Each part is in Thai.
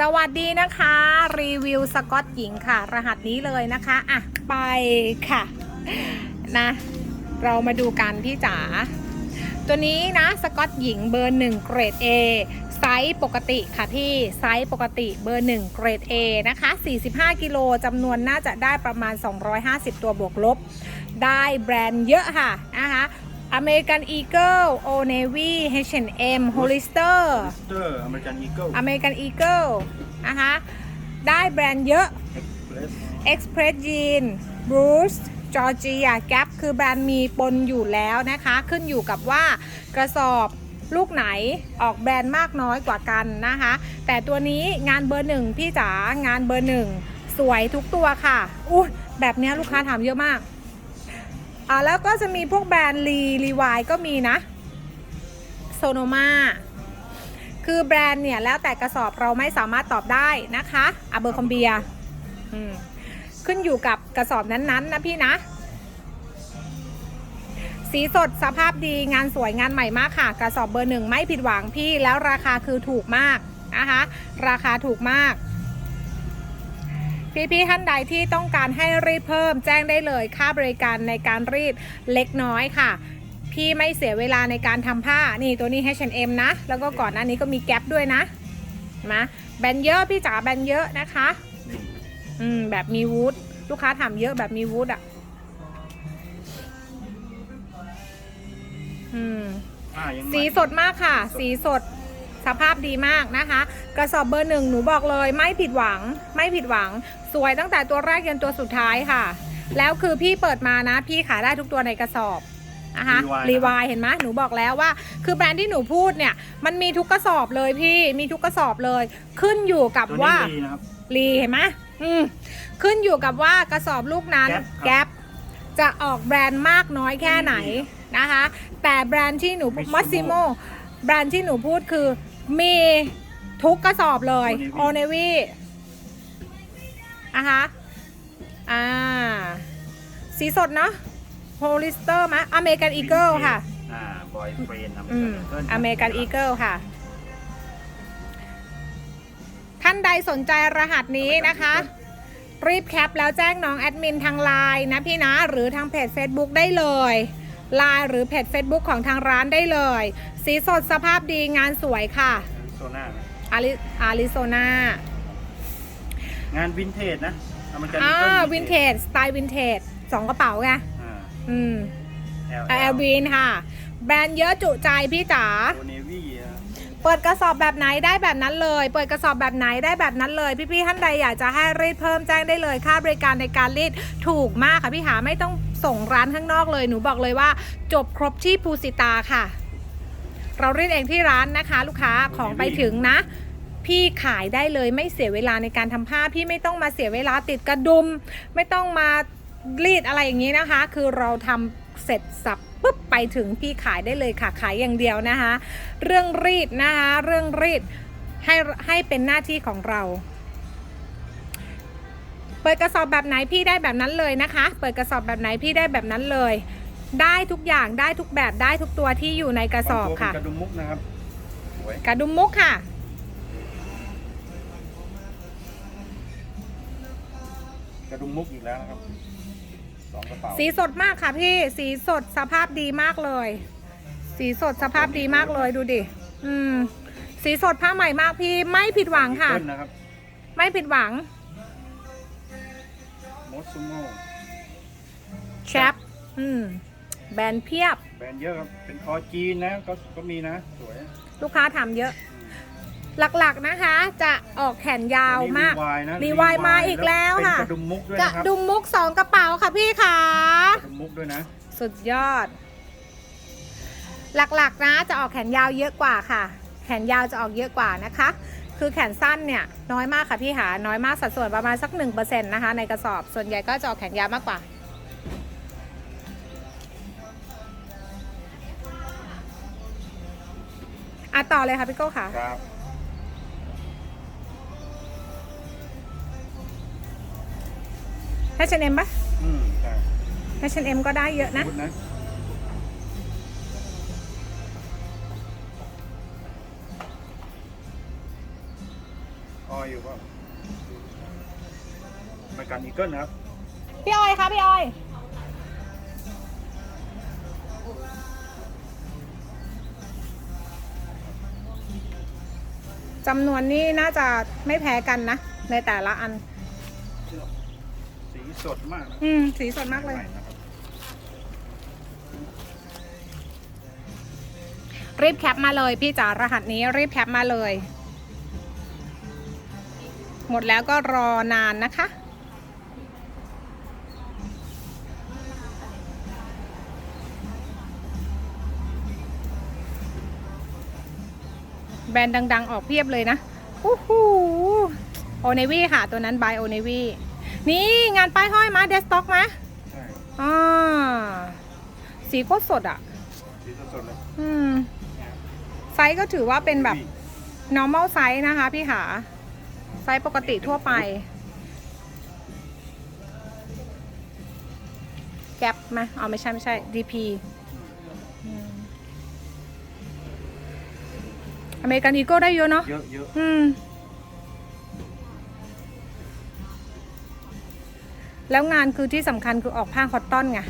สวัสดีนะคะ รีวิวสกอตหญิงค่ะ รหัสนี้เลยนะคะอะไปค่ะนะเรามาดูกันพี่จ๋าตัวนี้นะสกอตหญิงเบอร์1เกรด A ไซส์ปกติค่ะพี่ไซส์ปกติเบอร์ 1 เกรด A นะคะ 45 กิโลจำนวนน่าจะได้ประมาณ 250 ตัวบวกลบ ได้แบรนด์เยอะค่ะนะคะ อเมริกันอีเกิลโอเนวี H&M Hollister เตอร์อเมริกันอีเกิลอเมริกันอีเกิลนะคะได้แบรนด์เยอะเอ็กซ์เพรส Express Jean Bruce Georgia Gap คือแบรนด์มีปนอยู่แล้วนะคะ ขึ้นอยู่กับว่ากระสอบลูกไหนออกแบรนด์มากน้อยกว่ากันนะคะ แต่ตัวนี้งานเบอร์หนึ่งพี่จ๋างานเบอร์หนึ่งสวยทุกตัวค่ะอุ้ยแบบเนี้ยลูกค้าถามเยอะมาก อ่าแล้วก็จะมีพวกแบรนด์รีรีวายก็มีนะโซโนมาคือแบรนด์เนี่ยแล้วแต่กระสอบเราไม่สามารถตอบได้นะคะอาเบอร์คอมเบียขึ้นอยู่กับกระสอบนั้นๆนะพี่นะ สีสดสภาพดีงานสวยงานใหม่มากค่ะ กระสอบเบอร์หนึ่งไม่ผิดหวังพี่แล้วราคาคือถูกมากนะคะ ราคาถูกมาก พี่ๆท่านใดที่ต้องการให้รีดเพิ่มแจ้งได้เลยค่าบริการในการรีดเล็กน้อยค่ะ พี่ไม่เสียเวลาในการทำผ้านี่ตัวนี้ H&M นะ แล้วก็ก่อนหน้านี้ก็มีแก๊ปด้วยนะมาแบรนด์เยอะพี่จ๋าแบรนด์เยอะนะคะนี่อืมแบบมีวูดลูกค้าถามเยอะแบบมีวูดอะอืมอ่ายังสีสดมากค่ะ สีสด สภาพดีมากนะคะ กระสอบเบอร์หนึ่งหนูบอกเลย ไม่ผิดหวัง ไม่ผิดหวัง สวยตั้งแต่ตัวแรกยันตัวสุดท้ายค่ะ แล้วคือพี่เปิดมานะ พี่ขายได้ทุกตัวในกระสอบนะคะรีวายเห็นไหมหนูบอกแล้วว่า คือแบรนด์ที่หนูพูดเนี่ย มันมีทุกกระสอบเลยพี่มีทุกกระสอบเลย ขึ้นอยู่กับตัวว่านี้ดีนะครับรีเห็นไหมอืมขึ้นอยู่กับว่ากระสอบลูกนั้น Gap แก p จะออกแบรนด์มากน้อยแค่ไหนนะคะ แต่แบรนด์ที่หนู Massimo มัสซิโมแบรนด์ที่หนูพูดคือ มีทุกกระสอบเลย โอ Onevi เนวีนะคะอ่า สีสดเนาะโฮลิสเตอร์มะอเมริกันอีเกิลค่ะ อ่าบอยเฟรนอืมอเมริกันอีเกิลค่ะ ท่านใดสนใจรหัสนี้นะคะ รีบแคปแล้วแจ้งน้องแอดมินทางไลน์นะพี่นะ หรือทางเพจ Facebook ได้เลย ไลน์หรือเพจ Facebook ของทางร้านได้เลย สีสดสภาพดีงานสวยค่ะโซน่าอาริอาริโซนางานวินเทจนะอเมริกันอ่าอีเกิลวินเทจสไตล์วินเทจสองกระเป๋าไงอ่า อืม L แอลวินค่ะ แบรนด์เยอะจุใจพี่จ๋า โอเนวี่เปิดกระสอบแบบไหนได้แบบนั้นเลย เปิดกระสอบแบบไหนได้แบบนั้นเลย พี่ๆท่านใดอยากจะให้รีดเพิ่มแจ้งได้เลย ค่าบริการในการรีดถูกมากค่ะพี่หาไม่ต้อง ส่งร้านข้างนอกเลย หนูบอกเลยว่า จบครบที่ภูสิตาค่ะ เรารีดเองที่ร้านนะคะ ลูกค้าของไปถึงนะพี่ขายได้เลยไม่เสียเวลาในการทำผ้า พี่ไม่ต้องมาเสียเวลาติดกระดุม ไม่ต้องมารีดอะไรอย่างนี้นะคะ คือเราทำเสร็จสับปุ๊บไปถึงพี่ขายได้เลยค่ะขายอย่างเดียวนะคะ เรื่องรีดนะคะ เรื่องรีดให้ให้เป็นหน้าที่ของเรา เปิดกระสอบแบบไหนพี่ได้แบบนั้นเลยนะคะ เปิดกระสอบแบบไหนพี่ได้แบบนั้นเลย ได้ทุกอย่างได้ทุกแบบได้ทุกตัวที่อยู่ในกระสอบค่ะ กระดุมมุกนะครับสวยกระดุมมุกค่ะ กระดุมมุกอีกแล้วนะครับสองกระเป๋าสีสดมากค่ะพี่ สีสดสภาพดีมากเลย สีสดสภาพดีมากเลยดูดิ อืม สีสดผ้าใหม่มากพี่ ไม่ผิดหวังค่ะ เปิ้ลนะครับ ไม่ผิดหวัง มอสซูโมแชปอืม แบรนด์เพียบ แบรนด์เยอะครับ เป็นคอจีนนะ ก็ก็มีนะ สวยลูกค้าถามเยอะ หลักๆนะคะ จะออกแขนยาวมาก รีวายนะรีวายมาอีกแล้วค่ะ เป็นกระดุมมุกด้วยกระนะครับดุมมุกสองกระเป๋าค่ะพี่ค่ะ กระดุมมุกด้วยนะ สุดยอด หลักๆนะจะออกแขนยาวเยอะกว่าค่ะ แขนยาวจะออกเยอะกว่านะคะ คือแขนสั้นเนี่ยน้อยมากค่ะพี่หาน้อยมากสัดส่วนประมาณสัก1%นะคะในกระสอบส่วนใหญ่ก็จะออกแขนยาวมากกว่า อะต่อเลยค่ะพี่โก้ค่ะครับ H&M ปะอืมใช่ H&M ก็ได้เยอะนะพูดนะ เกิลนะครับ พี่ออยคะพี่ออยจำนวนนี้น่าจะไม่แพ้กันนะ ในแต่ละอัน สีสดมากนะอืม สีสดมากเลย ใหนะครับรีบแคปมาเลย พี่จ๋ารหัสนี้รีบแคปมาเลย หมดแล้วก็รอนานนะคะ แบรนด์ดัง ๆ ออกเพียบเลยนะโอ้โหโอเนวีค่ะ ตัวนั้นบายโอเนวีนี่งานป้ายห้อยมาเดสต็อกมาใช่อ่าสีโคตรสดอะสีสดๆเลยอืมไซส์ก็ถือว่าเป็นแบบ normal size นะคะพี่หาไซส์ปกติทั่วไป แก๊ปไหมเอาไม่ใช่ไม่ใช่ DP อเมริกันอีโก้ได้เยอะเนาะ เยอะเยอะอืม แล้วงานคือที่สำคัญคือออกผ้าคอตตอนไง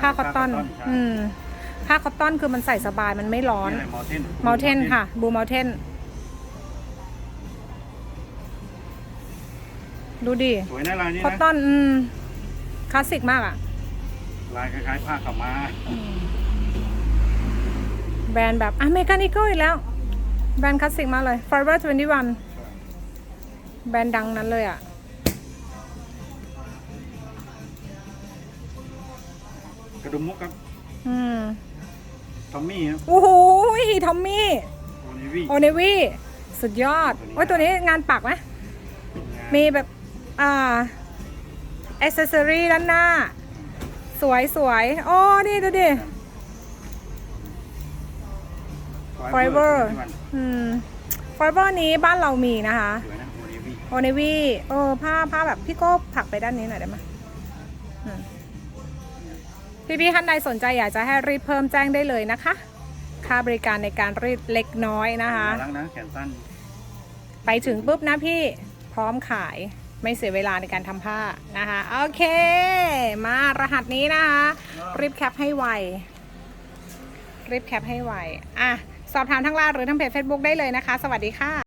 ผ้าคอตตอน อืม ผ้าคอตตอนคือมันใส่สบายมันไม่ร้อน มอเทนเมลเทนค่ะ บูเมลเทน ดูดิ สวยนะลายนี้คอตนะตอน อืม คลาสสิกมากอะลายคล้ายๆผ้าขาวม้า แบรนด์แบบอเมริกันอีโก้อีกแล้ว แบรนด์คลาสสิกมากเลย Forever 21 แบรนด์ดังนั้นเลยอะกระดุมมุกครับอืมทอมมี่ครับโอ้โหทอมมี่โอนิวี่โอเนวีสุดยอด โอ้ยตัวนี้งานปักไหมมีแบบ อ่าอ c เซสซอรี่ด้านหน้า สวยสวยๆโอ้นี่ดูดิ ไฟ Fiber อืมไฟเบอร์นี้บ้านเรามีนะคะสวยนะโอนิวี่โอเนวีเออผ้าผ้าแบบพี่โก้ผลักไปด้านนี้หน่อยได้ไหมอืมพี่ๆท่านใดสนใจอยากจะให้รีดเพิ่มแจ้งได้เลยนะคะ ค่าบริการในการรีดเล็กน้อยนะคะน่ารักนะแขนสั้น ไปถึงปุ๊บนะพี่พร้อมขายไม่เสียเวลาในการทำผ้านะคะ โอเค มารหัสนี้นะคะ รีบแคปให้ไวรีบแคปให้ไวอะ สอบถามทางไลน์หรือทางเพจ Facebook ได้เลยนะคะ สวัสดีค่ะ